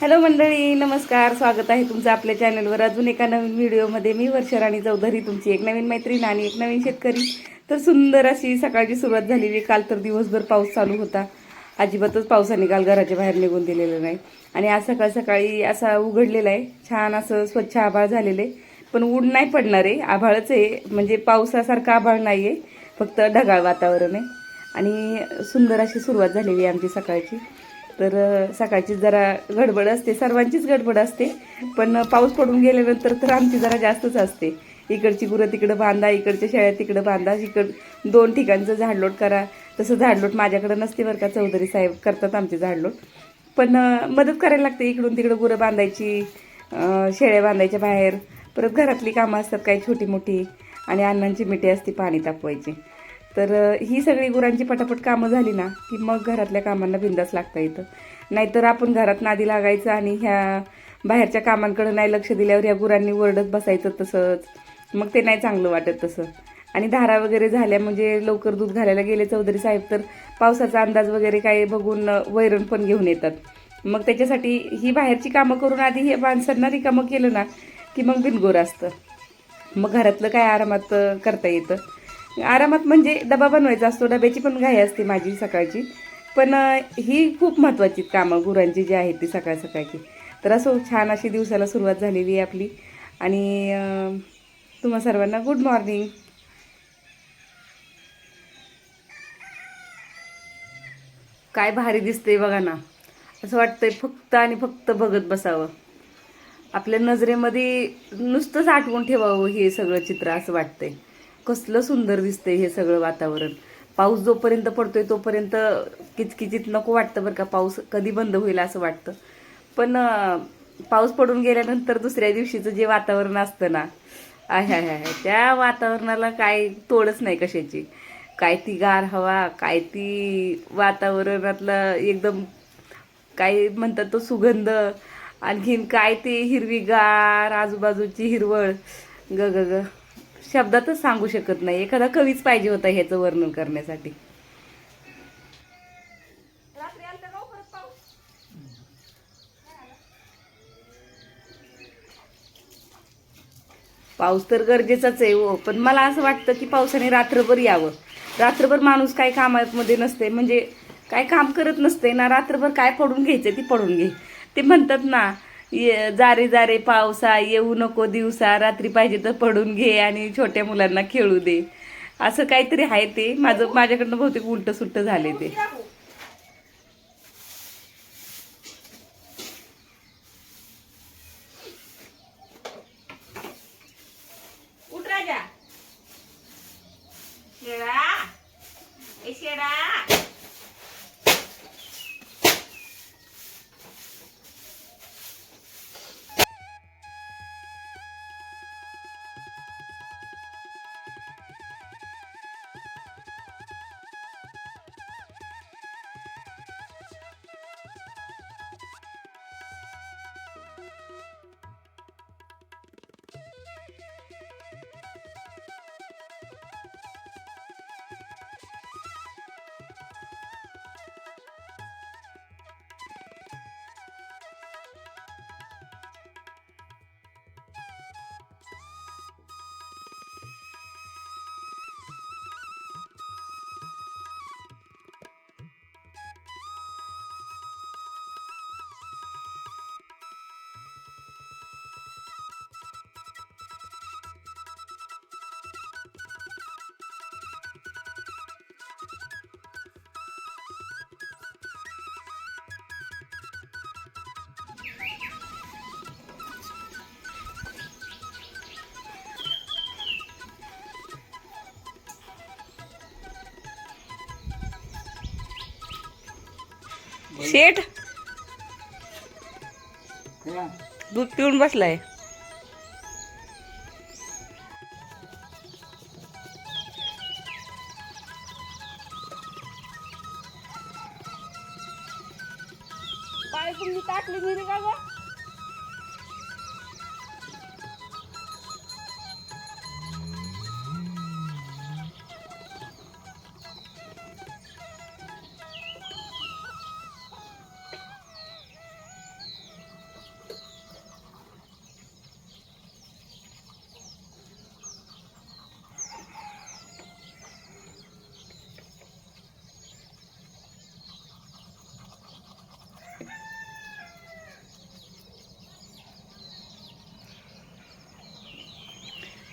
Hello मंडळी नमस्कार. स्वागत आहे तुमचं आपल्या चॅनलवर. अजून एका नवीन व्हिडिओमध्ये मी वर्षराणी चौधरी तुमची एक नवीन मैत्रीण आणि एक नवीन शेतकरी. तर सुंदर अशी सकाळची सुरुवात झालेली. काल तर दिवसभर पाऊस चालू होता. अजिबातच पावसाने काल घराच्या बाहेर निघून दिलेलं नाही. आणि आज सकाळ सकाळी असा उघडलेला आहे. छान असं स्वच्छ आभाळ झालेलं आहे. पण ऊन नाही पडणार आहे. आभाळच आहे. म्हणजे पावसासारखं आभाळ नाही आहे. फक्त ढगाळ वातावरण आहे. आणि सुंदर अशी सुरुवात झालेली आहे आमची सकाळची. तर सकाळची जरा गडबड असते सर्वांचीच गडबड असते. पण पाऊस पडून गेल्यानंतर तर आमची जरा जास्तच असते. इकडची गुरं तिकडं बांधा इकडच्या शेळ्या तिकडं बांधा इकड दोन ठिकाणचं झाडलोट करा. तसं झाडलोट माझ्याकडं नसते बरं का चौधरी साहेब करतात आमचे झाडलोट. पण मदत करायला लागते इकडून तिकडं गुरं बांधायची शेळ्या बांधायच्या बाहेर. परत घरातली कामं असतात काही छोटी मोठी आणि अण्णांची मिठी असते पाणी तापवायची. तर ही सगळी गुरांची पटापट कामं झाली ना की मग घरातल्या कामांना बिंदास लागता येतं. नाहीतर आपण घरात नादी लागायचं आणि ह्या बाहेरच्या कामांकडे नाही लक्ष दिल्यावर ह्या गुरांनी वरडत बसायचं तसंच. मग ते नाही चांगलं वाटत तसं. आणि धारा वगैरे झाल्या म्हणजे लवकर दूध घालायला गेले चौधरी साहेब तर पावसाचा अंदाज वगैरे काय बघून वैरण पण घेऊन येतात. मग त्याच्यासाठी ही बाहेरची कामं करून आधी हे माणसांना रिकामं केलं ना की मग बिनगोर असतं. मग घरातलं काय आरामात करता येतं. आरामात म्हणजे डबा बनवायचा असतो डब्याची पण घाई असते माझी सकाळची. पण ही खूप महत्त्वाची कामं गुरांची जी आहेत ती सकाळ सकाळची. तर असं छान अशी दिवसाला सुरुवात झालेली आहे आपली. आणि तुम्हा सर्वांना गुड मॉर्निंग काय भारी दिसते बघा ना. असं वाटतंय फक्त आणि फक्त बघत बसावं. आपल्या नजरेमध्ये नुसतंच आठवून ठेवावं हे सगळं चित्र असं वाटतंय. कसलं सुंदर दिसतंय हे सगळं वातावरण. पाऊस जोपर्यंत पडतोय तोपर्यंत किचकिचित नको वाटतं बरं का पाऊस कधी बंद होईल असं वाटतं. पण पाऊस पडून गेल्यानंतर दुसऱ्या दिवशीचं जे वातावरण असतं ना आहे आहे आहे त्या वातावरणाला काय तोडच नाही कशाची. काय ती गार हवा काय ती वातावरणातलं एकदम काय म्हणतात तो सुगंध आणखीन काय ते हिरवीगार आजूबाजूची हिरवळ. ग ग ग. शब्दातच सांगू शकत नाही. एखादा कवीच पाहिजे होता ह्याचं वर्णन करण्यासाठी. पाऊस तर गरजेचाच आहे हो पण मला असं वाटतं की पावसाने रात्रभर यावं. रात्रभर माणूस काय कामामध्ये नसते म्हणजे काय काम करत नसते ना रात्रभर काय पडून घ्यायचं ती पडून घे. ते म्हणतात ना ये जारे जारे पावसा येऊ नको दिवसा रात्री पाहिजे तर पडून घे आणि छोट्या मुलांना खेळू दे. असं काहीतरी आहे ते. माझं माझ्याकडनं बहुतेक उलट सुट्ट झाले ते. शेठ? दूध पिऊन बसलाय.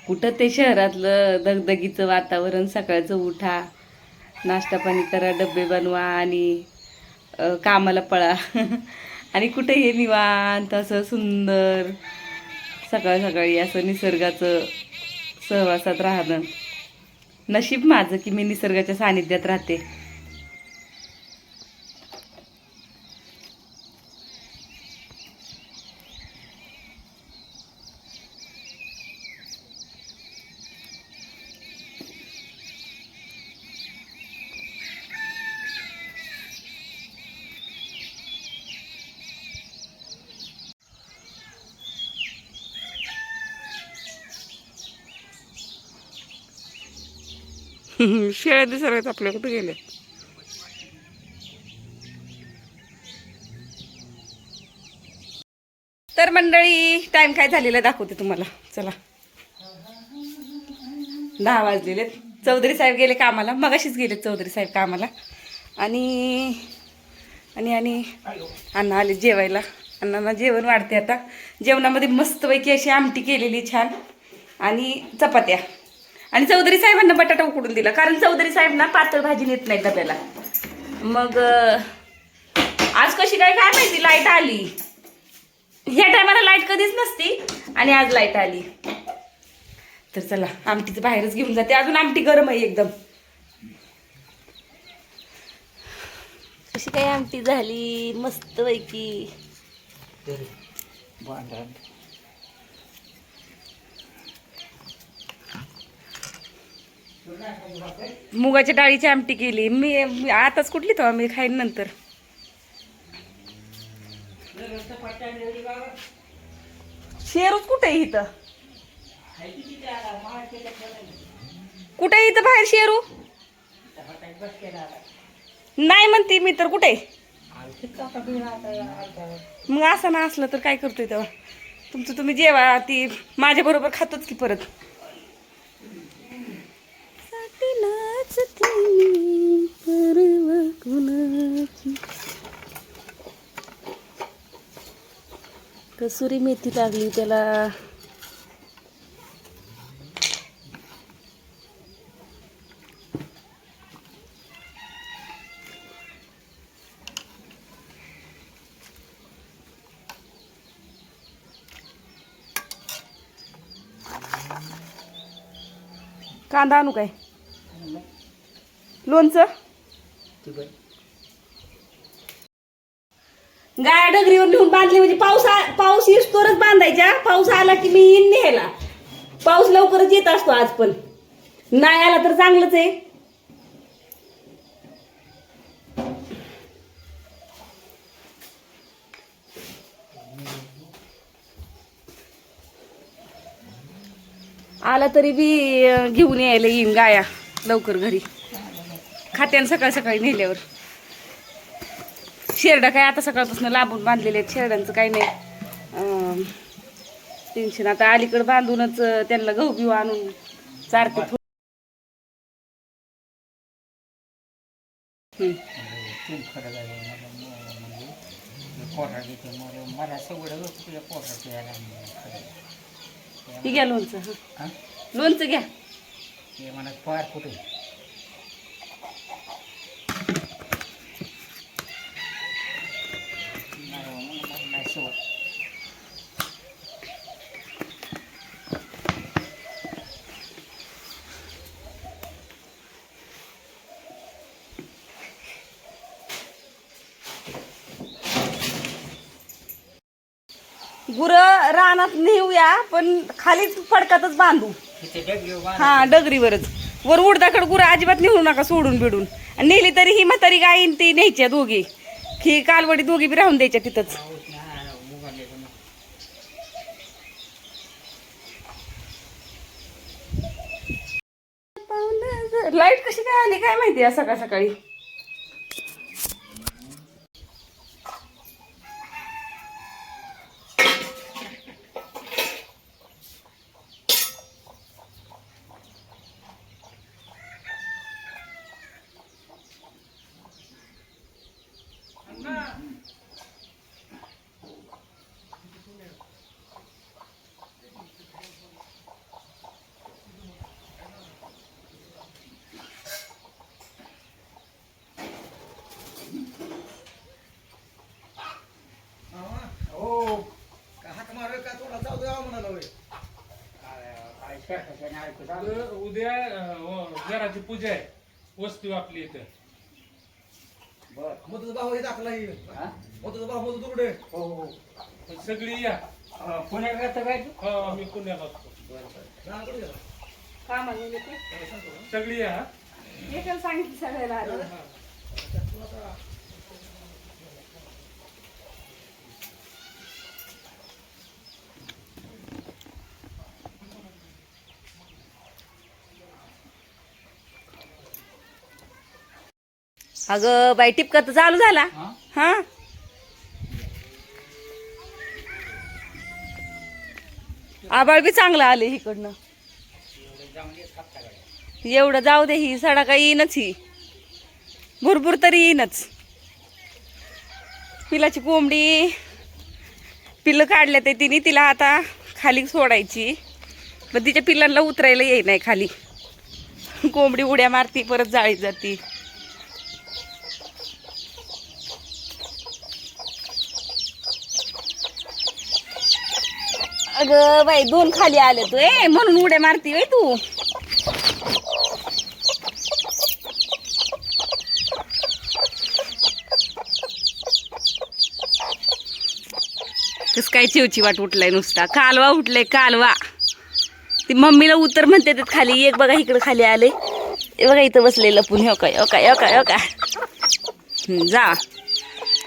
कुठं ते शहरातलं दगदगीचं वातावरण सकाळचं उठा नाश्ता पाणी करा डबे बनवा आणि कामाला पळा. आणि कुठे हे निवांत असं सुंदर सकाळ सकाळी असं निसर्गाचं सहवासात राहणं. नशीब माझं की मी निसर्गाच्या सानिध्यात राहते. शेळ्या दिसत आपल्या कुठे गेले? तर मंडळी टाइम काय झालेला दाखवते तुम्हाला. चला. दहा वाजलेले चौधरी साहेब गेले कामाला. मगाशीच गेले चौधरी साहेब कामाला. आणि आणि आणि अण्णा आले जेवायला. अण्णांना जेवण वाढते आता. जेवणामध्ये मस्तपैकी अशी आमटी केलेली छान. आणि चपात्या. आणि चौधरी साहेबांना बटाटा उकडून दिला कारण चौधरी साहेब ना पातळ भाजी नेत नाही डब्याला मग आज कशी काय काय माहिती लाइट आली. ह्या टायमाला लाइट कधीच नसती आणि आज लाइट आली. तर चला आमटीचं बाहेरच घेऊन जाते. अजून आमटी गरम आहे एकदम. कशी काय आमटी झाली? मस्त पैकी. मुगाच्या डाळीची आमटी केली. मी आताच कुठली तेव्हा मी खाईन नंतर. शेरूच कुठे आहे इथं? कुठे इथं बाहेर शेरू? नाही म्हणते मी तर. कुठे? मग असं ना असलं तर काय करतोय तेव्हा? तुमचं तुम्ही जेवा ती माझ्या बरोबर खातोच की परत. नाचते मी, परवा कुणाची. कसुरी मेथी लागली त्याला कांदा आणू काय लोणचं? गाय डगरीवर नेऊन बांधली म्हणजे पाऊस आ- पाऊस येस्तोरच बांधायच्या. पाऊस आला की मी येईन न्यायला. पाऊस लवकरच येत असतो आज पण. नाही आला तर चांगलंच आहे. आला तरी बी घेऊन यायला येईन गाया लवकर घरी. खात्यानं सकाळ सकाळी नेल्यावर. शेरडा काय आता सकाळपासून लांबून बांधलेले आहेत. शेरड्यांचं काही नाही. टेन्शन आता अलीकडे बांधूनच त्यांना गहू बिहू आणून चारते ही घ्या लोणचं. लोणचं घ्या ते मला फार कुठे नाही शेवट गुरं रानात नेऊया पण खालीच फडकातच बांधू. हा डगरीवरच. वर उडदाकड गुरं अजिबात नेऊ नका सोडून बिडून. आणि नेली तरी ही म्हातारी गायीन ती न्यायच्या दोघी. ही कालवडी दोघी बी राहून द्यायच्या तिथंच. लाइट कशी काय आली? काय माहिती आज सकाळ सकाळी? तर उद्या अं, घराची पूजा आहे. वस्ती आपली इथं. बर. मग तुझा भाऊ हे दाखला ही हा? मग तुझा भाऊ मग तुकडे. हो हो. तर सगळी या. अं, राहतं काय तू? हा मी पुण्याला असतो गेले. सगळी या हा. एकाला सांगितलं सगळ्याला. अगं बाई टिपका तर चालू झाला. हा? आबाळ बी चांगलं आले इकडनं एवढं जाऊ दे ही सडा काही येईनच ही. भरपूर तरी येईनच. पिलाची कोंबडी पिल्लं काढल्या ते तिने तिला आता खाली सोडायची. पण तिच्या पिल्लांना उतरायला येई नाही खाली. कोंबडी उड्या मारती परत जाळीत जाती. अग बाई दोन खाली आले तू. ए म्हणून उड्या मारती बाई तू. कस काय चिवची वाट उठलाय नुसता. कालवा उठलाय कालवा. ती मम्मीला उत्तर म्हणते त्यात खाली. एक बघा इकडे खाली आले हे बघा इथं बसलेलं लपून हो काय ओका ओका हो जा.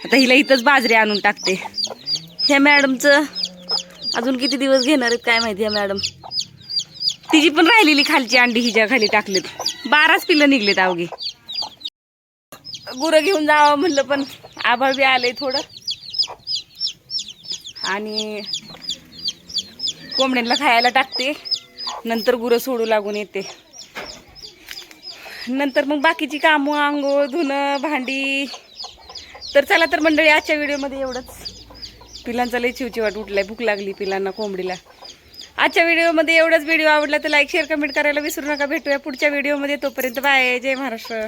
आता हिला इथंच बाजरी आणून टाकते. ह्या मॅडमचं अजून किती दिवस घेणार आहेत काय माहिती आहे मॅडम? तिची पण राहिलेली खालची अंडी हिच्या खाली टाकलेत. बाराच पिल्लं निघलेत अवघी. गुरं घेऊन जावं म्हणलं पण आभाळ बी आलंय थोडं. आणि कोंबड्यांना खायला टाकते. नंतर गुरं सोडू लागून येते. नंतर मग बाकीची कामं आंघोळ धुणं भांडी. तर चला तर मंडळी आजच्या व्हिडिओमध्ये एवढंच. पिलांचा लई चिवचिवाट उठलाय भूक लागली पिलांना कोंबडीला. आजच्या व्हिडिओमध्ये एवढाच व्हिडिओ आवडला तर लाईक शेअर कमेंट करायला विसरू नका. भेटूया पुढच्या व्हिडिओमध्ये. तोपर्यंत बाय जय महाराष्ट्र.